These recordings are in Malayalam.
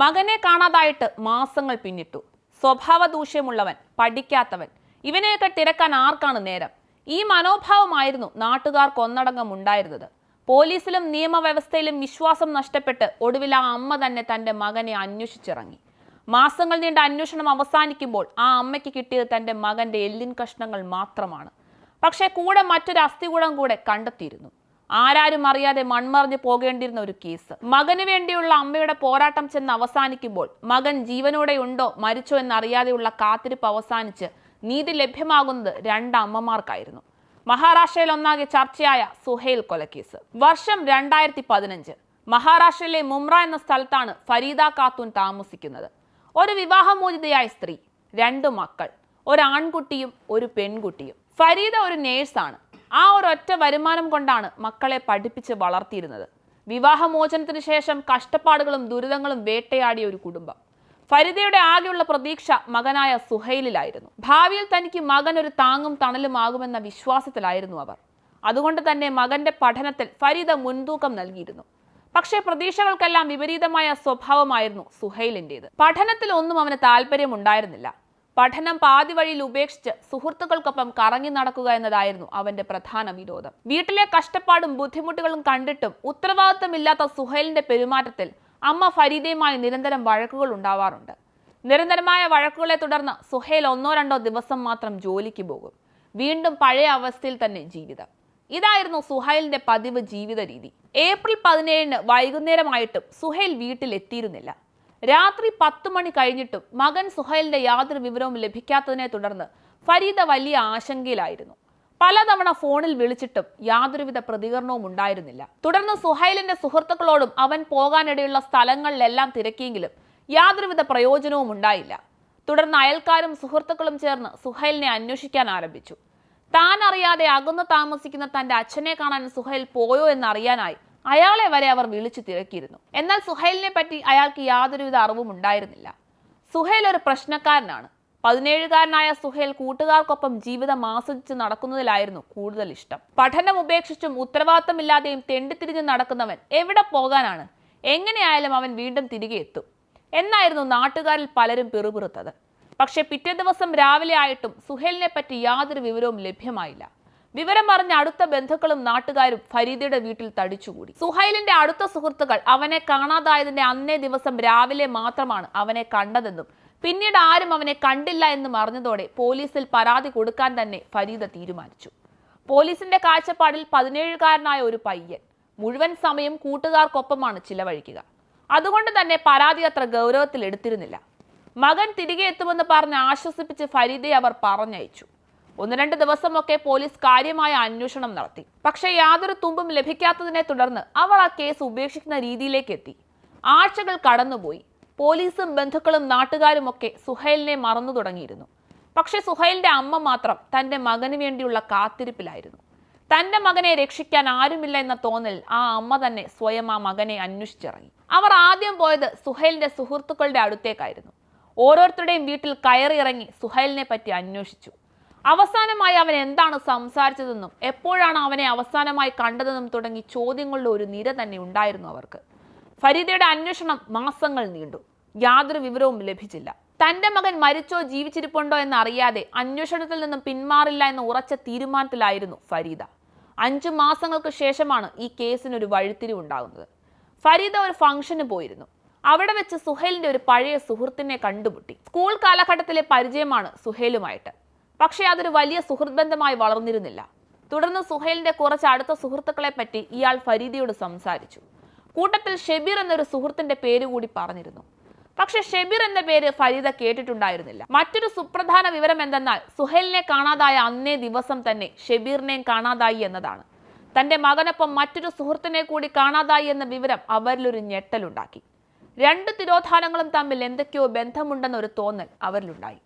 മകനെ കാണാതായിട്ട് മാസങ്ങൾ പിന്നിട്ടു. സ്വഭാവ ദൂഷ്യമുള്ളവൻ പഠിക്കാത്തവൻ. ഇവനെയൊക്കെ തിരക്കാൻ ആർക്കാണ് നേരം? ഈ മനോഭാവമായിരുന്നു നാട്ടുകാർക്ക് ഒന്നടങ്കം ഉണ്ടായിരുന്നത്. പോലീസിലും നിയമവ്യവസ്ഥയിലും വിശ്വാസം നഷ്ടപ്പെട്ട് ഒടുവിൽ ആ അമ്മ തന്നെ തന്റെ മകനെ അന്വേഷിച്ചിറങ്ങി. മാസങ്ങൾ നീണ്ട അന്വേഷണം അവസാനിക്കുമ്പോൾ ആ അമ്മയ്ക്ക് കിട്ടിയത് തന്റെ മകന്റെ എല്ലിൻ കഷ്ണങ്ങൾ മാത്രമാണ്. പക്ഷേ കൂടെ മറ്റൊരു അസ്ഥികൂടം കൂടെ കണ്ടെത്തിയിരുന്നു. ആരാരും അറിയാതെ മൺമറിഞ്ഞ് പോകേണ്ടിയിരുന്ന ഒരു കേസ്. മകന് വേണ്ടിയുള്ള അമ്മയുടെ പോരാട്ടം ചെന്ന് അവസാനിക്കുമ്പോൾ മകൻ ജീവനോടെ ഉണ്ടോ മരിച്ചോ എന്നറിയാതെയുള്ള കാത്തിരിപ്പ് അവസാനിച്ച് നീതി ലഭ്യമാകുന്നത് രണ്ട് അമ്മമാർക്കായിരുന്നു. മഹാരാഷ്ട്രയിൽ ഒന്നാകെ ചർച്ചയായ സുഹേൽ കൊലക്കേസ്. വർഷം രണ്ടായിരത്തി പതിനഞ്ച് മഹാരാഷ്ട്രയിലെ മുംറ എന്ന സ്ഥലത്താണ് ഫരീദ ഖാത്തൂൻ താമസിക്കുന്നത്. ഒരു വിവാഹമോചിതയായ സ്ത്രീ രണ്ട് മക്കൾ ഒരു ആൺകുട്ടിയും ഒരു പെൺകുട്ടിയും. ഫരീദ ഒരു നേഴ്സാണ്. ആ ഒരൊറ്റ വരുമാനം കൊണ്ടാണ് മക്കളെ പഠിപ്പിച്ച് വളർത്തിയിരുന്നത്. വിവാഹമോചനത്തിന് ശേഷം കഷ്ടപ്പാടുകളും ദുരിതങ്ങളും വേട്ടയാടിയ ഒരു കുടുംബം. ഫരിദയുടെ ആകെയുള്ള പ്രതീക്ഷ മകനായ സുഹൈലിലായിരുന്നു. ഭാവിയിൽ തനിക്ക് മകൻ ഒരു താങ്ങും തണലുമാകുമെന്ന വിശ്വാസത്തിലായിരുന്നു അവർ. അതുകൊണ്ട് തന്നെ മകന്റെ പഠനത്തിൽ ഫരീദ മുൻതൂക്കം നൽകിയിരുന്നു. പക്ഷേ പ്രതീക്ഷകൾക്കെല്ലാം വിപരീതമായ സ്വഭാവമായിരുന്നു സുഹൈലിന്റെത് പഠനത്തിൽ ഒന്നും അവന് താല്പര്യമുണ്ടായിരുന്നില്ല. പഠനം പാതി വഴിയിൽ ഉപേക്ഷിച്ച് സുഹൃത്തുക്കൾക്കൊപ്പം കറങ്ങി നടക്കുക എന്നതായിരുന്നു അവന്റെ പ്രധാന വിരോധം. വീട്ടിലെ കഷ്ടപ്പാടും ബുദ്ധിമുട്ടുകളും കണ്ടിട്ടും ഉത്തരവാദിത്തമില്ലാത്ത സുഹൈലിന്റെ പെരുമാറ്റത്തിൽ അമ്മ ഫരീദയുമായി നിരന്തരം വഴക്കുകൾ ഉണ്ടാവാറുണ്ട്. നിരന്തരമായ വഴക്കുകളെ തുടർന്ന് സുഹേൽ ഒന്നോ രണ്ടോ ദിവസം മാത്രം ജോലിക്ക് പോകും. വീണ്ടും പഴയ അവസ്ഥയിൽ തന്നെ ജീവിതം. ഇതായിരുന്നു സുഹൈലിന്റെ പതിവ് ജീവിത രീതി ഏപ്രിൽ പതിനേഴിന് വൈകുന്നേരമായിട്ടും സുഹൈൽ വീട്ടിലെത്തിയിരുന്നില്ല. രാത്രി പത്ത് മണി കഴിഞ്ഞിട്ടും മകൻ സുഹൈലിന്റെ യാതൊരു വിവരവും ലഭിക്കാത്തതിനെ തുടർന്ന് ഫരീദ വലിയ ആശങ്കയിലായിരുന്നു. പലതവണ ഫോണിൽ വിളിച്ചിട്ടും യാതൊരുവിധ പ്രതികരണവും ഉണ്ടായിരുന്നില്ല. തുടർന്ന് സുഹൈലിന്റെ സുഹൃത്തുക്കളോടും അവൻ പോകാനിടയുള്ള സ്ഥലങ്ങളിലെല്ലാം തിരക്കിയെങ്കിലും യാതൊരുവിധ പ്രയോജനവും ഉണ്ടായില്ല. തുടർന്ന് അയൽക്കാരും സുഹൃത്തുക്കളും ചേർന്ന് സുഹൈലിനെ അന്വേഷിക്കാൻ ആരംഭിച്ചു. താൻ അറിയാതെ അകന്നു താമസിക്കുന്ന തന്റെ അച്ഛനെ കാണാൻ സുഹൈൽ പോയോ എന്നറിയാനായി അയാളെ വരെ അവർ വിളിച്ചു തിരക്കിയിരുന്നു. എന്നാൽ സുഹൈലിനെ പറ്റി അയാൾക്ക് യാതൊരുവിധ അറിവും ഉണ്ടായിരുന്നില്ല. സുഹൈൽ ഒരു പ്രശ്നക്കാരനാണ്. പതിനേഴുകാരനായ സുഹേൽ കൂട്ടുകാർക്കൊപ്പം ജീവിതം ആസ്വദിച്ച് നടക്കുന്നതിലായിരുന്നു കൂടുതൽ ഇഷ്ടം. പഠനം ഉപേക്ഷിച്ചും ഉത്തരവാദിത്തമില്ലാതെയും തെണ്ടിത്തിരിഞ്ഞ് നടക്കുന്നവൻ എവിടെ പോകാനാണ്? എങ്ങനെയായാലും അവൻ വീണ്ടും തിരികെ എത്തും. എന്നായിരുന്നു നാട്ടുകാരിൽ പലരും പിറുപിറുത്തത്. പക്ഷേ പിറ്റേ ദിവസം രാവിലെ ആയിട്ടും സുഹേലിനെ പറ്റി യാതൊരു വിവരവും ലഭ്യമായില്ല. വിവരം അറിഞ്ഞ അടുത്ത ബന്ധുക്കളും നാട്ടുകാരും ഫരീദയുടെ വീട്ടിൽ തടിച്ചുകൂടി. സുഹൈലിന്റെ അടുത്ത സുഹൃത്തുക്കൾ അവനെ കാണാതായതിന്റെ അന്നേ ദിവസം രാവിലെ മാത്രമാണ് അവനെ കണ്ടതെന്നും പിന്നീട് ആരും അവനെ കണ്ടില്ല എന്നും അറിഞ്ഞതോടെ പോലീസിൽ പരാതി കൊടുക്കാൻ തന്നെ ഫരീദ തീരുമാനിച്ചു. പോലീസിന്റെ കാഴ്ചപ്പാടിൽ പതിനേഴുകാരനായ ഒരു പയ്യൻ. മുഴുവൻ സമയം കൂട്ടുകാർക്കൊപ്പമാണ് ചിലവഴിക്കുക. അതുകൊണ്ട് തന്നെ പരാതി അത്ര ഗൗരവത്തിൽ എടുത്തിരുന്നില്ല. മകൻ തിരികെ എത്തുമെന്ന് പറഞ്ഞ് ആശ്വസിപ്പിച്ച് ഫരീദയെ അവർ പറഞ്ഞയച്ചു. ഒന്ന് രണ്ട് ദിവസമൊക്കെ പോലീസ് കാര്യമായ അന്വേഷണം നടത്തി. പക്ഷേ യാതൊരു തുമ്പും ലഭിക്കാത്തതിനെ തുടർന്ന് അവർ ആ കേസ് ഉപേക്ഷിക്കുന്ന രീതിയിലേക്ക് എത്തി ആഴ്ചകൾ കടന്നുപോയി. പോലീസും ബന്ധുക്കളും നാട്ടുകാരും ഒക്കെ സുഹൈലിനെ മറന്നു തുടങ്ങിയിരുന്നു. പക്ഷേ സുഹൈലിന്റെ അമ്മ മാത്രം തന്റെ മകന് വേണ്ടിയുള്ള കാത്തിരിപ്പിലായിരുന്നു. തന്റെ മകനെ രക്ഷിക്കാൻ ആരുമില്ല എന്ന തോന്നൽ ആ അമ്മ തന്നെ സ്വയം ആ മകനെ അന്വേഷിച്ചിറങ്ങി. അവർ ആദ്യം പോയത് സുഹൈലിന്റെ സുഹൃത്തുക്കളുടെ അടുത്തേക്കായിരുന്നു. ഓരോരുത്തരുടെയും വീട്ടിൽ കയറിയിറങ്ങി സുഹൈലിനെ പറ്റി അന്വേഷിച്ചു. അവസാനമായി അവൻ എന്താണ് സംസാരിച്ചതെന്നും എപ്പോഴാണ് അവനെ അവസാനമായി കണ്ടതെന്നും തുടങ്ങി ചോദ്യങ്ങളുടെ ഒരു നിര തന്നെ ഉണ്ടായിരുന്നു അവർക്ക്. ഫരീദയുടെ അന്വേഷണം മാസങ്ങൾ നീണ്ടു. യാതൊരു വിവരവും ലഭിച്ചില്ല. തന്റെ മകൻ മരിച്ചോ ജീവിച്ചിരിപ്പുണ്ടോ എന്നറിയാതെ അന്വേഷണത്തിൽ നിന്നും പിന്മാറില്ല എന്ന ഉറച്ച തീരുമാനത്തിലായിരുന്നു ഫരീദ. അഞ്ചു മാസങ്ങൾക്ക് ശേഷമാണ് ഈ കേസിനൊരു വഴിത്തിരിവുണ്ടാകുന്നത് ഫരീദ ഒരു ഫംഗ്ഷന് പോയിരുന്നു. അവിടെ വെച്ച് സുഹേലിന്റെ ഒരു പഴയ സുഹൃത്തിനെ കണ്ടുമുട്ടി. സ്കൂൾ കാലഘട്ടത്തിലെ പരിചയമാണ് സുഹേലുമായിട്ട്. പക്ഷേ അതൊരു വലിയ സുഹൃത്ത് ബന്ധമായി വളർന്നിരുന്നില്ല. തുടർന്ന് സുഹൈലിന്റെ കുറച്ച് അടുത്ത സുഹൃത്തുക്കളെ പറ്റി ഇയാൾ ഫരീദിയോട് സംസാരിച്ചു. കൂട്ടത്തിൽ ഷെബീർ എന്നൊരു സുഹൃത്തിന്റെ പേര് കൂടി പറഞ്ഞിരുന്നു. പക്ഷെ ഷെബീർ എന്ന പേര് ഫരീദ കേട്ടിട്ടുണ്ടായിരുന്നില്ല. മറ്റൊരു സുപ്രധാന വിവരം എന്തെന്നാൽ സുഹൈലിനെ കാണാതായ അന്നേ ദിവസം തന്നെ ഷെബീറിനെയും കാണാതായി എന്നതാണ്. തന്റെ മകനൊപ്പം മറ്റൊരു സുഹൃത്തിനെ കൂടി കാണാതായി എന്ന വിവരം അവരിലൊരു ഞെട്ടലുണ്ടാക്കി. രണ്ട് തിരോധാനങ്ങളും തമ്മിൽ എന്തൊക്കെയോ ബന്ധമുണ്ടെന്നൊരു തോന്നൽ അവരിലുണ്ടായി.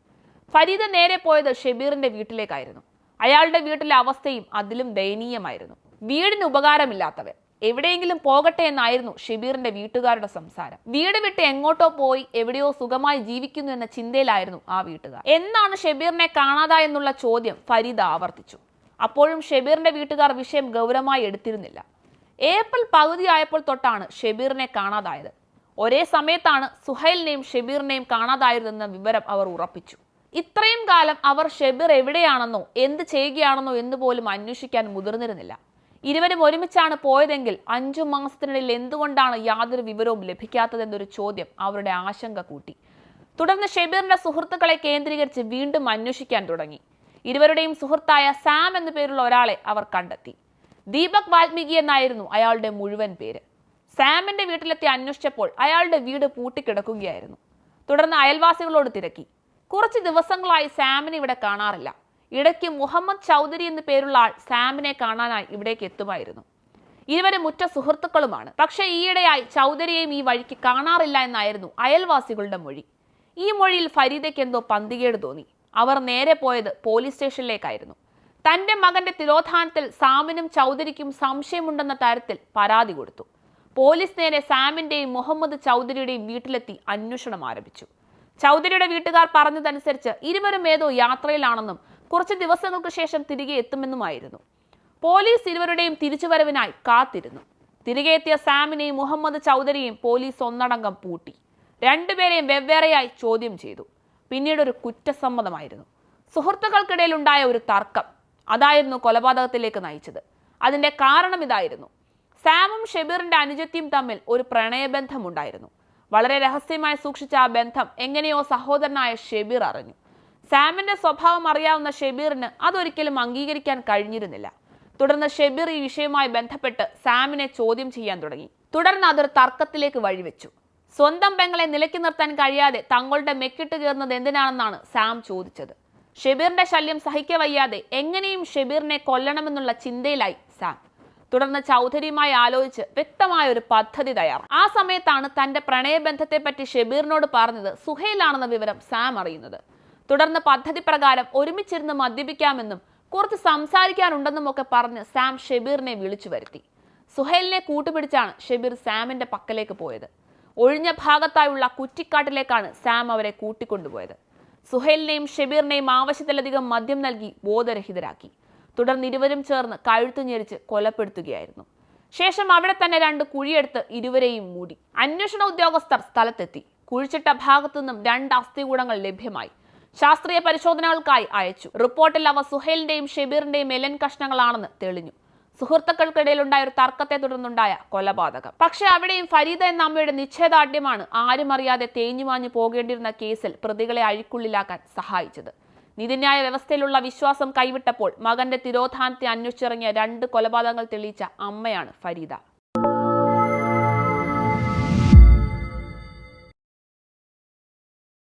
ഫരീദ നേരെ പോയത് ഷെബീറിന്റെ വീട്ടിലേക്കായിരുന്നു. അയാളുടെ വീട്ടിലെ അവസ്ഥയും അതിലും ദയനീയമായിരുന്നു. വീടിന് ഉപകാരമില്ലാത്തവൻ. എവിടെയെങ്കിലും പോകട്ടെ എന്നായിരുന്നു ഷെബീറിന്റെ വീട്ടുകാരുടെ സംസാരം. വീട് വിട്ട് എങ്ങോട്ടോ പോയി എവിടെയോ സുഖമായി ജീവിക്കുന്നു എന്ന ചിന്തയിലായിരുന്നു ആ വീട്ടുകാർ. എന്നാണ് ഷെബീറിനെ കാണാതായെന്നുള്ള ചോദ്യം ഫരീദ ആവർത്തിച്ചു. അപ്പോഴും ഷെബീറിന്റെ വീട്ടുകാർ വിഷയം ഗൗരവമായി എടുത്തിരുന്നില്ല. ഏപ്രിൽ പകുതിയായപ്പോൾ തൊട്ടാണ് ഷെബീറിനെ കാണാതായത്. ഒരേ സമയത്താണ് സുഹൈലിനെയും ഷെബീറിനെയും കാണാതായിരുന്നെന്ന വിവരം അവർ ഉറപ്പിച്ചു. ഇത്രയും കാലം അവർ ഷെബീർ എവിടെയാണെന്നോ എന്ത് ചെയ്യുകയാണെന്നോ എന്ന് പോലും അന്വേഷിക്കാൻ മുതിർന്നിരുന്നില്ല. ഇരുവരും ഒരുമിച്ചാണ് പോയതെങ്കിൽ അഞ്ചു മാസത്തിനിടയിൽ എന്തുകൊണ്ടാണ് യാതൊരു വിവരവും ലഭിക്കാത്തതെന്നൊരു ചോദ്യം അവരുടെ ആശങ്ക കൂട്ടി. തുടർന്ന് ഷെബീറിന്റെ സുഹൃത്തുക്കളെ കേന്ദ്രീകരിച്ച് വീണ്ടും അന്വേഷിക്കാൻ തുടങ്ങി. ഇരുവരുടെയും സുഹൃത്തായ സാം എന്നു പേരുള്ള ഒരാളെ അവർ കണ്ടെത്തി. ദീപക് വാൽമീകി എന്നായിരുന്നു അയാളുടെ മുഴുവൻ പേര്. സാമിന്റെ വീട്ടിലെത്തി അന്വേഷിച്ചപ്പോൾ അയാളുടെ വീട് പൂട്ടിക്കിടക്കുകയായിരുന്നു. തുടർന്ന് അയൽവാസികളോട് തിരക്കി. കുറച്ച് ദിവസങ്ങളായി സാമിനെ ഇവിടെ കാണാറില്ല. ഇടയ്ക്ക് മുഹമ്മദ് ചൗധരി എന്നു പേരുള്ള ആൾ സാമിനെ കാണാനായി ഇവിടേക്ക് എത്തുമായിരുന്നു. ഇരുവരും മുറ്റ സുഹൃത്തുക്കളുമാണ്. പക്ഷേ ഈയിടെയായി ചൗധരിയെയും ഈ വഴിക്ക് കാണാറില്ല എന്നായിരുന്നു അയൽവാസികളുടെ മൊഴി. ഈ മൊഴിയിൽ ഫരീദയ്ക്ക് എന്തോ പന്തികേട് തോന്നി. അവർ നേരെ പോയത് പോലീസ് സ്റ്റേഷനിലേക്കായിരുന്നു. തന്റെ മകന്റെ തിരോധാനത്തിൽ സാമിനും ചൗധരിക്കും സംശയമുണ്ടെന്ന തരത്തിൽ പരാതി കൊടുത്തു. പോലീസ് നേരെ സാമിന്റെയും മുഹമ്മദ് ചൗധരിയുടെയും വീട്ടിലെത്തി അന്വേഷണം ആരംഭിച്ചു. ചൗധരിയുടെ വീട്ടുകാർ പറഞ്ഞതനുസരിച്ച് ഇരുവരും ഏതോ യാത്രയിലാണെന്നും കുറച്ച് ദിവസങ്ങൾക്ക് ശേഷം തിരികെ എത്തുമെന്നുമായിരുന്നു. പോലീസ് ഇരുവരുടെയും തിരിച്ചുവരവിനായി കാത്തിരുന്നു. തിരികെ എത്തിയ സാമിനെയും മുഹമ്മദ് ചൗധരിയെയും പോലീസ് ഒന്നടങ്കം പൂട്ടി. രണ്ടുപേരെയും വെവ്വേറെയായി ചോദ്യം ചെയ്തു. പിന്നീട് ഒരു കുറ്റസമ്മതമായിരുന്നു. സുഹൃത്തുക്കൾക്കിടയിൽ ഉണ്ടായ ഒരു തർക്കം. അതായിരുന്നു കൊലപാതകത്തിലേക്ക് നയിച്ചത്. അതിന്റെ കാരണം ഇതായിരുന്നു. സാമും ഷെബീറിന്റെ അനുജത്തിയും തമ്മിൽ ഒരു പ്രണയബന്ധമുണ്ടായിരുന്നു. വളരെ രഹസ്യമായി സൂക്ഷിച്ച ആ ബന്ധം എങ്ങനെയോ സഹോദരനായ ഷെബീർ അറിഞ്ഞു. സാമിന്റെ സ്വഭാവം അറിയാവുന്ന ഷെബീറിന് അതൊരിക്കലും അംഗീകരിക്കാൻ കഴിഞ്ഞിരുന്നില്ല. തുടർന്ന് ഷെബീർ ഈ വിഷയവുമായി ബന്ധപ്പെട്ട് സാമിനെ ചോദ്യം ചെയ്യാൻ തുടങ്ങി. തുടർന്ന് അതൊരു തർക്കത്തിലേക്ക് വഴിവെച്ചു. സ്വന്തം പെങ്ങളെ നിലയ്ക്ക് നിർത്താൻ കഴിയാതെ തങ്ങളുടെ മെക്കിട്ട് കയറുന്നത് എന്തിനാണെന്നാണ് സാം ചോദിച്ചത്. ഷെബീറിന്റെ ശല്യം സഹിക്കവയ്യാതെ എങ്ങനെയും ഷെബീറിനെ കൊല്ലണമെന്നുള്ള ചിന്തയിലായി സാം. തുടർന്ന് ചൗധരിയുമായി ആലോചിച്ച് വ്യക്തമായ ഒരു പദ്ധതി തയ്യാർ ആ സമയത്താണ് തന്റെ പ്രണയബന്ധത്തെപ്പറ്റി ഷെബീറിനോട് പറഞ്ഞത് സുഹൈലാണെന്ന വിവരം സാം അറിയുന്നത്. തുടർന്ന് പദ്ധതി പ്രകാരം ഒരുമിച്ചിരുന്ന് മദ്യപിക്കാമെന്നും കുറച്ച് സംസാരിക്കാനുണ്ടെന്നും ഒക്കെ പറഞ്ഞ് സാം ഷെബീറിനെ വിളിച്ചു വരുത്തി. സുഹേലിനെ കൂട്ടുപിടിച്ചാണ് ഷെബീർ സാമിന്റെ പക്കലേക്ക് പോയത്. ഒഴിഞ്ഞ ഭാഗത്തായുള്ള കുറ്റിക്കാട്ടിലേക്കാണ് സാം അവരെ കൂട്ടിക്കൊണ്ടുപോയത്. സുഹേലിനെയും ഷെബീറിനെയും ആവശ്യത്തിലധികം മദ്യം നൽകി ബോധരഹിതരാക്കി. തുടർന്ന് ഇരുവരും ചേർന്ന് കഴുത്തു ഞെരിച്ച് കൊലപ്പെടുത്തുകയായിരുന്നു. ശേഷം അവിടെ തന്നെ രണ്ട് കുഴിയെടുത്ത് ഇരുവരെയും മൂടി. അന്വേഷണ ഉദ്യോഗസ്ഥർ സ്ഥലത്തെത്തി. കുഴിച്ചിട്ട ഭാഗത്തു നിന്നും രണ്ട് അസ്ഥികൂടങ്ങൾ ലഭ്യമായി. ശാസ്ത്രീയ പരിശോധനകൾക്കായി അയച്ചു. റിപ്പോർട്ടിൽ അവ സുഹേലിന്റെയും ഷെബീറിന്റെയും മെലൻ കഷ്ണങ്ങളാണെന്ന് തെളിഞ്ഞു. സുഹൃത്തുക്കൾക്കിടയിലുണ്ടായ ഒരു തർക്കത്തെ തുടർന്നുണ്ടായ കൊലപാതകം. പക്ഷേ അവിടെയും ഫരീദ എന്ന അമ്മയുടെ നിശ്ചയദാർഢ്യമാണ് ആരും അറിയാതെ തേഞ്ഞുമാഞ്ഞു പോകേണ്ടിയിരുന്ന കേസിൽ പ്രതികളെ അഴിക്കുള്ളിലാക്കാൻ സഹായിച്ചത്. നീതിന്യായ വ്യവസ്ഥയിലുള്ള വിശ്വാസം കൈവിട്ടപ്പോൾ മകന്റെ തിരോധാനത്തെ അന്വേഷിച്ചിറങ്ങിയ രണ്ട് കൊലപാതകങ്ങൾ തെളിയിച്ച അമ്മയാണ് ഫരീദ.